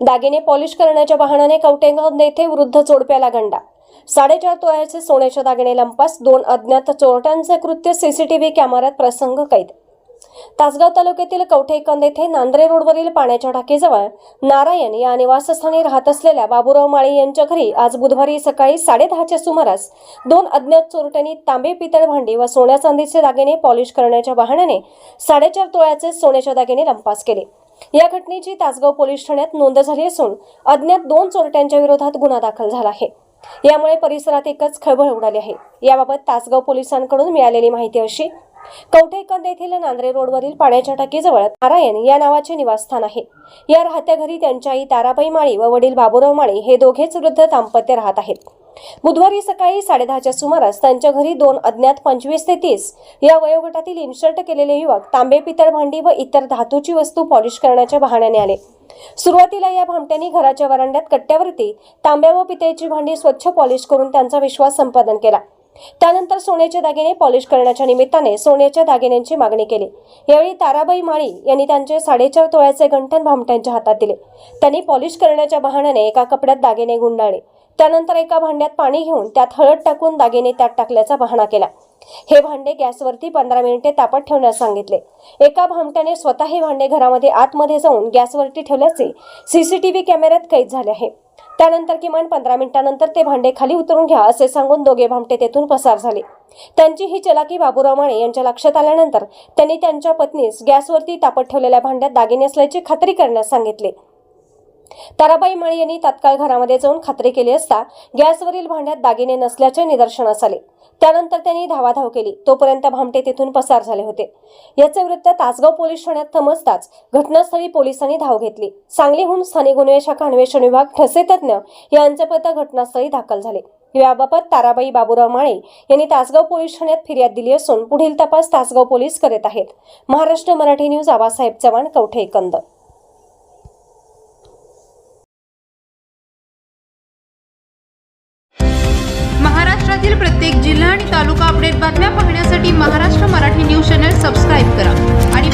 दागिने पॉलिश करण्याच्या बहाण्याने कवटेगाव येथे वृद्ध जोडप्याला गंडा. साडेचार तोळ्याचे सोन्याचे दागिने लंपास दोन अज्ञात चोरट्यांचे कृत्य सीसीटीव्ही कॅमेऱ्यात प्रसंग कैद. तासगाव तालुक्यातील कवठेकंद येथे नांद्रे रोडवरील पाण्याच्या टाकीजवळ नारायण या निवासस्थानी राहत असलेल्या बाबूराव माळी यांच्या घरी आज बुधवारी सकाळी साडेदहाच्या सुमारास दोन अज्ञात चोरट्यांनी तांबे पितळ भांडी व सोन्या चांदीचे दागिने पॉलिश करण्याच्या बहाण्याने साडेचार तोळ्याचे सोन्याच्या दागिने लंपास केले. या घटनेची तासगाव पोलीस ठाण्यात नोंद झाली असून अज्ञात दोन चोरट्यांच्या विरोधात गुन्हा दाखल झाला आहे. यामुळे परिसरात एकच खळबळ उडाली आहे. याबाबत तासगाव पोलिसांकडून मिळालेली माहिती अशी कवठेकंद येथील नांद्रे रोडवरील पाण्याच्या टाकीजवळ नारायण या नावाचे निवासस्थान आहे. या राहत्या घरी त्यांच्या आई ताराबाई माळी व वडील बाबूराव माळी हे दोघेच वृद्ध दाम्पत्य राहत आहेत. बुधवारी सकाळी साडेदहाच्या सुमारास त्यांच्या घरी दोन अज्ञात पंचवीस ते तीस या वयोगटातील इन्शर्ट केलेले युवक तांबे पितळ भांडी व इतर धातूची वस्तू पॉलिश करण्याच्या बहाण्याने आले. सुरुवातीला या भामट्यांनी घराच्या वरांड्यात कट्ट्यावरती तांब्या व पितळेची भांडी स्वच्छ पॉलिश करून त्यांचा विश्वास संपादन केला. त्यानंतर सोन्याचे दागिने पॉलिश करण्याच्या निमित्ताने सोन्याच्या दागिन्यांची मागणी केली. यावेळी ताराबाई माळी यांनी त्यांचे साडेचार तोळ्याचे गंठन भामट्यांच्या हातात दिले. त्यांनी पॉलिश करण्याच्या बहाण्याने एका कपड्यात दागिने गुंडाळले. त्यानंतर एका भांड्यात पाणी घेऊन त्यात हळद टाकून दागिने त्यात टाकल्याचा बहाणा केला. हे भांडे गॅसवरती पंधरा मिनिटे तापत ठेवण्यास सांगितले. एका भामट्याने स्वतः हे भांडे घरामध्ये आतमध्ये जाऊन गॅसवरती ठेवल्याचे सीसीटीव्ही कॅमेऱ्यात कैद झाले आहे. त्यानंतर किमान पंधरा मिनिटांनंतर ते भांडे खाली उतरून घ्या असे सांगून दोघे भामटे तेथून पसार झाले. त्यांची ही चलाकी बाबूराव माने यांच्या लक्षात आल्यानंतर त्यांनी त्यांच्या पत्नीस गॅसवरती तापत ठेवलेल्या भांड्यात दागिने असल्याची खात्री करण्यास सांगितले. ताराबाई माळी यांनी तात्काळ घरामध्ये जाऊन खात्री केली असता गॅसवरील भांड्यात दागिने नसल्याचे निदर्शनास आले. त्यानंतर त्यांनी धावाधाव केली. तोपर्यंत भामटे तेथून पसार झाले होते. याचे वृत्त तासगाव पोलीस ठाण्यात समजताच घटनास्थळी पोलिसांनी धाव घेतली. सांगलीहून स्थानिक गुन्हे शाखा अन्वेषण विभाग ठसे तज्ञ यांचे पथक घटनास्थळी दाखल झाले. याबाबत ताराबाई बाबूराव माळे यांनी तासगाव पोलीस ठाण्यात फिर्याद दिली असून पुढील तपास तासगाव पोलीस करीत आहेत. महाराष्ट्र मराठी न्यूज आबासाहेब चव्हाण कवठे कंद आणि तालुका अपडेट बातम्या पाहण्यासाठी Maharashtra Marathi news channel subscribe करा आणि